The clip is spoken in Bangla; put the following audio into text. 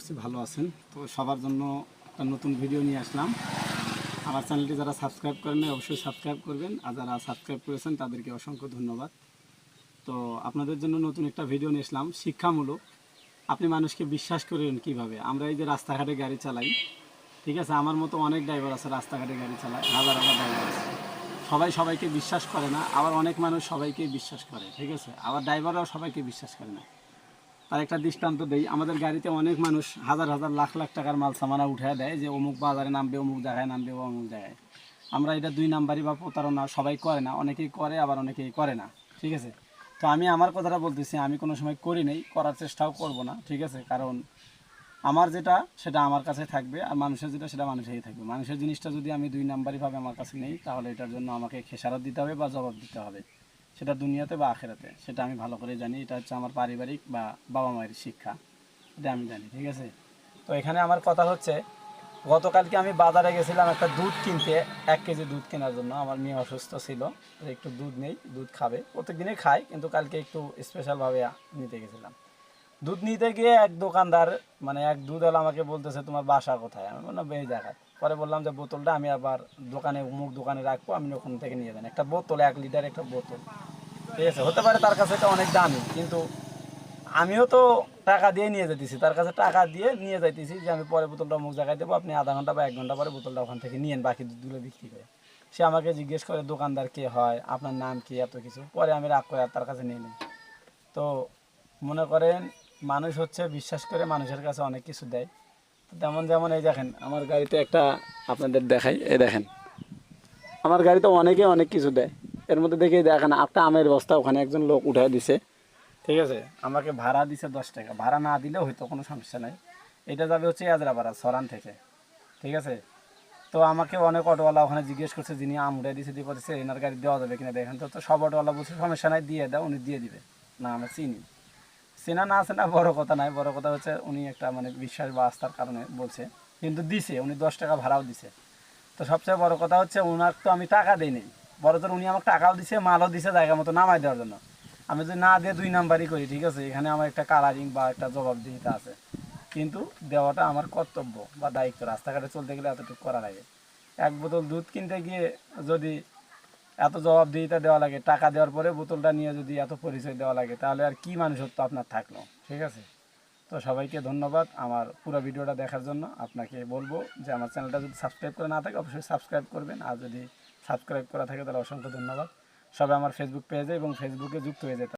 করছি, ভালো আছেন। তো সবার জন্য একটা নতুন ভিডিও নিয়ে আসলাম। আমার চ্যানেলটি যারা সাবস্ক্রাইব করেন অবশ্যই সাবস্ক্রাইব করবেন। আর যারা সাবস্ক্রাইব করেছেন, তাদেরকে অসংখ্য ধন্যবাদ। তো আপনাদের জন্য নতুন একটা ভিডিও নিয়ে আসলাম, শিক্ষামূলক। আপনি মানুষকে বিশ্বাস করেন কীভাবে? আমরা এই যে রাস্তাঘাটে গাড়ি চালাই, ঠিক আছে? আমার মতো অনেক ড্রাইভার আছে রাস্তাঘাটে গাড়ি চালায়, হাজার হাজার ড্রাইভার আছে। সবাই সবাইকে বিশ্বাস করে না, আবার অনেক মানুষ সবাইকেই বিশ্বাস করে, ঠিক আছে? আবার ড্রাইভাররাও সবাইকে বিশ্বাস করে না। তার একটা দৃষ্টান্ত দেই। আমাদের গাড়িতে অনেক মানুষ হাজার হাজার লাখ লাখ টাকার মাল সামানা উঠে দেয় যে অমুক বাজারে নামবে, অমুক জায়গায় নামবে, অমুক জায়গায়। আমরা এটা দুই নাম্বারই বা প্রতারণা সবাই করে না। অনেকেই করে, আবার অনেকেই করে না। ঠিক আছে? তো আমি আমার কথাটা বলতেছি, আমি কোনো সময় করি নেই, করার চেষ্টাও করব না। ঠিক আছে? কারণ আমার যেটা, সেটা আমার কাছে থাকবে আর মানুষের যেটা, সেটা মানুষেরই থাকবে। মানুষের জিনিসটা যদি আমি দুই নাম্বারইভাবে আমার কাছে নেই, তাহলে এটার জন্য আমাকে খেসারত দিতে হবে বা জবাব দিতে হবে। সেটা দুনিয়াতে বা আখেরাতে, সেটা আমি ভালো করে জানি। এটা হচ্ছে আমার পারিবারিক বা বাবা মায়ের শিক্ষা, এটা আমি জানি, ঠিক আছে? তো এখানে আমার কথা হচ্ছে, গতকালকে আমি বাজারে গেছিলাম একটা দুধ কিনতে, এক কেজি দুধ কেনার জন্য। আমার মেয়ে অসুস্থ ছিল একটু দুধ নেই, দুধ খাবে। প্রত্যেকদিনই খাই কিন্তু কালকে একটু স্পেশালভাবে নিতে গেছিলাম। দুধ নিতে গিয়ে এক দোকানদার মানে এক দুধ দুধওয়ালা আমাকে বলতেছে, তোমার বাসা কোথায়? আমি বললাম, এই জায়গায়। পরে বললাম যে, বোতলটা আমি আবার দোকানে মুখ দোকানে রাখব আমি ওখান থেকে নিয়ে যান। একটা বোতল, এক লিটার একটা বোতল। ঠিক আছে, হতে পারে তার কাছে এটা অনেক দামি, কিন্তু আমিও তো টাকা দিয়ে নিয়ে যেতেছি তার কাছে টাকা দিয়ে নিয়ে যাইতেছি যে আমি পরে বোতলটা মুখ জায়গায় দেবো, আপনি আধা ঘণ্টা বা এক ঘণ্টা পরে বোতলটা ওখান থেকে নিয়েন, বাকি দুধগুলো বিক্রি করে। সে আমাকে জিজ্ঞেস করে, দোকানদার কে হয়? আপনার নাম কি? এত কিছু? পরে আমি রাগ করে আর তার কাছে নিয়ে নিই। তো মনে করেন, মানুষ হচ্ছে বিশ্বাস করে মানুষের কাছে অনেক কিছু দেয়। তেমন যেমন এই দেখেন, আমার গাড়িতে একটা আপনাদের দেখাই, এই দেখেন। আমার গাড়িতে অনেকে অনেক কিছু দেয়। এর মধ্যে দেখে দেখেন একটা আমের বস্তা ওখানে একজন লোক উঠায় দিছে। ঠিক আছে, আমাকে ভাড়া দিছে দশ টাকা। ভাড়া না দিলেও হয়তো কোনো সমস্যা নাই। এটা যাবে হচ্ছে আজরাপাড়া সরান থেকে। ঠিক আছে? তো আমাকে অনেক অটোওয়ালা ওখানে জিজ্ঞেস করছে, যিনি আম উঠে দিছে, দিয়ে বলছে এনার গাড়ি দেওয়া যাবে কিনা? দেখেন তো তো সব অটোওয়ালা বলছে, সমস্যা নাই, দিয়ে দাও, উনি দিয়ে দিবে। না, আমরা চিনি। চেনা না আছে না বড় কথা নাই, বড় কথা হচ্ছে উনি একটা মানে বিশ্বাস বা আস্থার কারণে বলছে, কিন্তু দিছে, উনি দশ টাকা ভাড়াও দিছে। তো সবচেয়ে বড় কথা হচ্ছে ওনার তো আমি টাকা দিই বড় উনি আমাকে টাকাও দিছে, মালও দিছে জায়গা মতো নামাই দেওয়ার জন্য। আমি যদি না দিয়ে দুই নাম্বারই করি, ঠিক আছে? এখানে আমার একটা কালারিং বা একটা জবাবদিহিতা আছে। কিন্তু দেওয়াটা আমার কর্তব্য বা দায়িত্ব। রাস্তাঘাটে চলতে গেলে এতটুকু করা লাগে। এক বোতল দুধ কিনতে গিয়ে যদি এত জবাবদিহিতা দেওয়া লাগে, টাকা দেওয়ার পরে বোতলটা নিয়ে যদি এত পরিচয় দেওয়া লাগে, তাহলে আর কি মানুষত্ব আপনার থাকল? ঠিক আছে? তো সবাইকে ধন্যবাদ আমার পুরো ভিডিওটা দেখার জন্য। আপনাকে বলব যে আমার চ্যানেলটা যদি সাবস্ক্রাইব করে না থাকে, অবশ্যই সাবস্ক্রাইব করবেন। আর যদি সাবস্ক্রাইব করা থাকে, তাহলে অসংখ্য ধন্যবাদ। সবাই আমার ফেসবুক পেজে এবং ফেসবুকে যুক্ত হয়ে যেতে